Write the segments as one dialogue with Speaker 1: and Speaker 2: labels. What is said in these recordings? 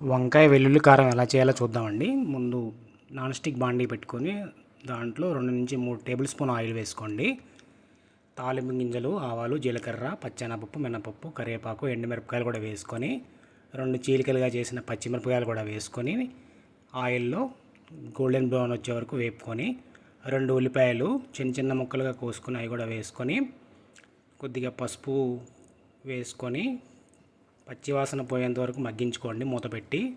Speaker 1: వంకాయ వెల్లుల్లి కారం ఎలా చేయాలో చూద్దామండి. ముందు నాన్ స్టిక్ బాండీ పెట్టుకొని దాంట్లో రెండు నుంచి మూడు టేబుల్ స్పూన్ ఆయిల్ వేసుకోండి. తాలింపు గింజలు ఆవాలు జీలకర్ర పచ్చెనపప్పు మినపప్పు కరివేపాకు ఎండుమిరపకాయలు కూడా వేసుకొని రెండు చీలికలుగా చేసిన పచ్చిమిరపకాయలు కూడా వేసుకొని ఆయిల్లో గోల్డెన్ బ్రౌన్ వచ్చే వరకు వేపుకొని రెండు ఉల్లిపాయలు చిన్న చిన్న ముక్కలుగా కోసుకుని అవి కూడా వేసుకొని కొద్దిగా పసుపు వేసుకొని పచ్చివాసన పోయేంత వరకు మగ్గించుకోండి మూత పెట్టి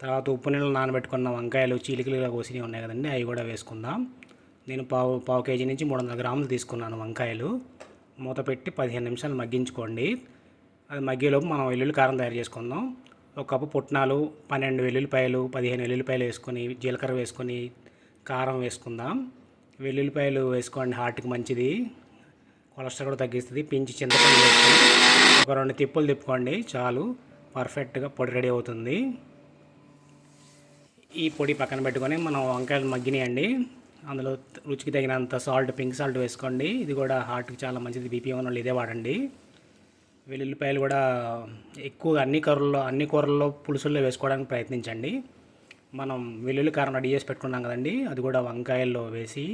Speaker 1: తర్వాత ఉప్పు నీళ్ళు నానబెట్టుకున్న వంకాయలు చీలికలుగా కోసినవి ఉన్నాయి కదండి అవి కూడా వేసుకుందాం. నేను పావు పావు కేజీ నుంచి మూడు వందల గ్రాములు తీసుకున్నాను వంకాయలు. మూత పెట్టి పదిహేను నిమిషాలు మగ్గించుకోండి. అది మగ్గేలోపు మనం వెల్లుల్లి కారం తయారు చేసుకుందాం. ఒక కప్పు పుట్నాలు పన్నెండు వెల్లుల్లిపాయలు పదిహేను వెల్లుల్లిపాయలు వేసుకొని జీలకర్ర వేసుకొని కారం వేసుకుందాం. వెల్లుల్లిపాయలు వేసుకోండి హార్ట్కి మంచిది. కొలెస్ట్రాల్ కూడా తగ్గిస్తుంది పించి చింతపండు వేసుకొని ఒక రెండు తిప్పులు తిప్పుకోండి చాలు. పర్ఫెక్ట్గా పొడి రెడీ అవుతుంది. ఈ పొడి పక్కన పెట్టుకొని మనం వంకాయలు మగ్గినాయండి. అందులో రుచికి తగినంత సాల్ట్ పింక్ సాల్ట్ వేసుకోండి. ఇది కూడా హార్ట్కి చాలా మంచిది బీపీ ఉన్న వాళ్ళు ఇదే వాడండి. వెల్లుల్లిపాయలు కూడా ఎక్కువగా అన్ని కూరల్లో అన్ని కూరల్లో పులుసుల్లో వేసుకోవడానికి ప్రయత్నించండి. మనం వెల్లుల్లి కారం రెడీ చేసి పెట్టుకున్నాం కదండి అది కూడా వంకాయల్లో వేసి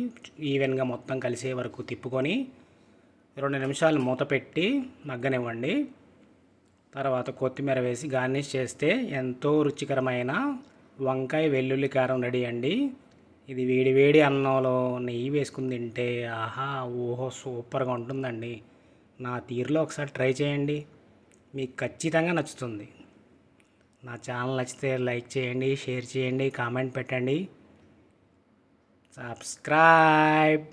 Speaker 1: ఈవెన్గా మొత్తం కలిసే వరకు తిప్పుకొని రెండు నిమిషాలు మూత పెట్టి మగ్గనివ్వండి. తర్వాత కొత్తిమీర వేసి గార్నిష్ చేస్తే ఎంతో రుచికరమైన వంకాయ వెల్లుల్లి కారం రెడీ అండి. ఇది వేడి వేడి అన్నంలో నెయ్యి వేసుకుని తింటే ఆహా ఓహో సూపర్గా ఉంటుందండి. నా తీరులో ఒకసారి ట్రై చేయండి. మీకు ఖచ్చితంగా నచ్చుతుంది. నా ఛానల్ నచ్చితే లైక్ చేయండి షేర్ చేయండి కామెంట్ పెట్టండి. సబ్స్క్రైబ్.